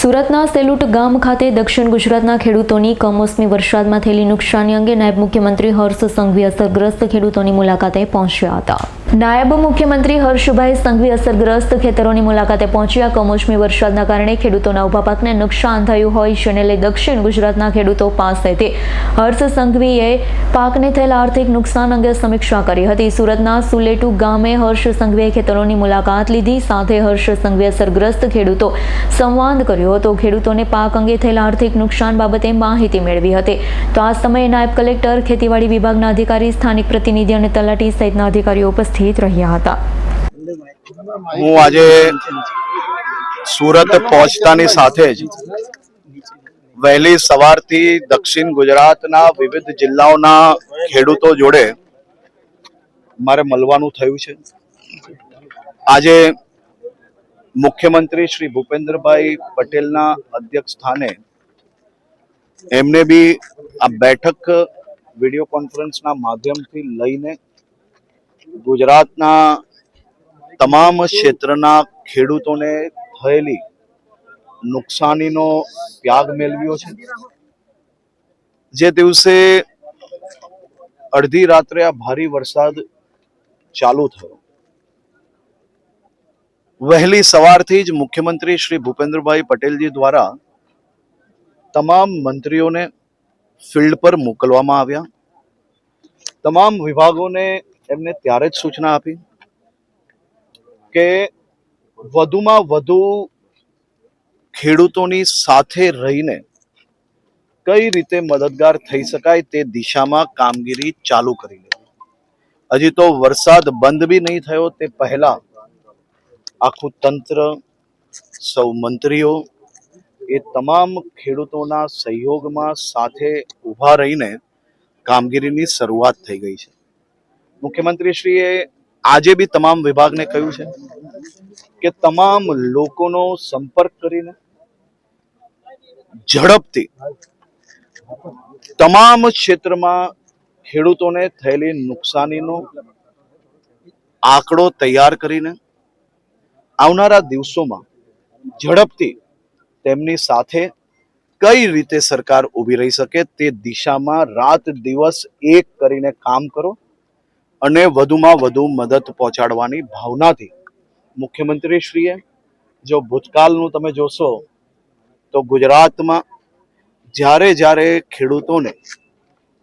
સુરતના સેલુટ ગામ ખાતે દક્ષિણ ગુજરાતના ખેડૂતોની કમોસમી વરસાદમાં થયેલી નુકસાની અંગે નાયબ મુખ્યમંત્રી હર્ષ સંઘવી અસરગ્રસ્ત ખેડૂતોની મુલાકાતે પહોંચ્યા હતા. નાયબ મુખ્યમંત્રી હર્ષભાઈ સંઘવી અસરગ્રસ્ત ખેતરોની મુલાકાતે પહોંચ્યા. કમોસમી વરસાદના કારણે ખેડૂતોના ઊભા પાકને નુકસાન થયું હોય જેને લઈ દક્ષિણ ગુજરાતના ખેડૂતો પાસેથી હર્ષ સંઘવીએ પાકને થયેલા આર્થિક નુકસાન અંગે સમીક્ષા કરી હતી. સુરતના સુલેટુ ગામે હર્ષ સંઘવીએ ખેતરોની મુલાકાત લીધી. સાથે હર્ષ સંઘવી અસરગ્રસ્ત ખેડૂતો સંવાદ કર્યો હતો. ખેડૂતોને પાક અંગે થયેલા આર્થિક નુકસાન બાબતે માહિતી મેળવી હતી. તો આ સમયે નાયબ કલેક્ટર, ખેતીવાડી વિભાગના અધિકારી, સ્થાનિક પ્રતિનિધિ અને તલાટી સહિતના અધિકારીઓ ઉપસ્થિત રહ્યા હતા. હું આજે સુરત પહોંચતાની સાથે જ વહેલી સવારથી દક્ષિણ ગુજરાતના વિવિધ જિલ્લાઓના ખેડૂતો જોડે મારે મળવાનું થયું છે. આજે મુખ્યમંત્રી શ્રી ભૂપેન્દ્રભાઈ પટેલના અધ્યક્ષ સ્થાને એમને બી આ બેઠક વીડિયો કોન્ફરન્સના માધ્યમથી લઈને ગુજરાતના તમામ ક્ષેત્રના ખેડૂતોને થયેલી નુકસાનીનો ત્યાગ મેળવ્યો છે. જે દિવસે અડધી રાત્રે આ ભારે વરસાદ ચાલુ થયો. વહેલી સવારથી જ મુખ્યમંત્રી શ્રી ભૂપેન્દ્રભાઈ પટેલજી દ્વારા તમામ મંત્રીઓને ફિલ્ડ પર મોકલવામાં આવ્યા. તમામ વિભાગોને એમને ત્યારે જ સૂચના આપી કે વધુમાં વધુ ખેડૂતોની સાથે રહીને કઈ રીતે મદદગાર થઈ શકાય તે દિશામાં કામગીરી ચાલુ કરી લેવી. હજી તો વરસાદ બંધ બી નહીં થયો તે પહેલા આખું તંત્ર, સૌ મંત્રીઓ એ તમામ ખેડૂતોના સહયોગમાં સાથે ઊભા રહીને કામગીરીની શરૂઆત થઈ ગઈ છે. મુખ્યમંત્રીશ્રીએ આજે બી તમામ વિભાગને કહ્યું છે કે તમામ લોકોનો સંપર્ક કરીને ઝડપથી તમામ ક્ષેત્રમાં ખેડૂતોને થયેલી નુકસાનીનો આંકડો તૈયાર કરીને આવનારા દિવસોમાં ઝડપથી તેમની સાથે કઈ રીતે સરકાર ઊભી રહી શકે તે દિશામાં રાત દિવસ એક કરીને કામ કરો. અને વધુમાં વધુ મદદ પહોંચાડવાની ભાવનાથી મુખ્યમંત્રીશ્રીએ જો ભૂતકાળનું તમે જોશો, તો ગુજરાતમાં જ્યારે જ્યારે ખેડૂતોને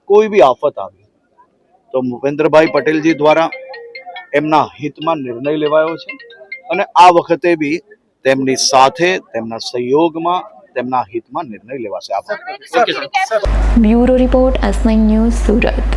કોઈ બી આફત આવી, તો ભૂપેન્દ્રભાઈ પટેલજી દ્વારા એમના હિતમાં નિર્ણય લેવાયો છે અને આ વખતે બી તેમની સાથે, તેમના સહયોગમાં, તેમના હિતમાં નિર્ણય લેવાશે. Bureau report S news Surat.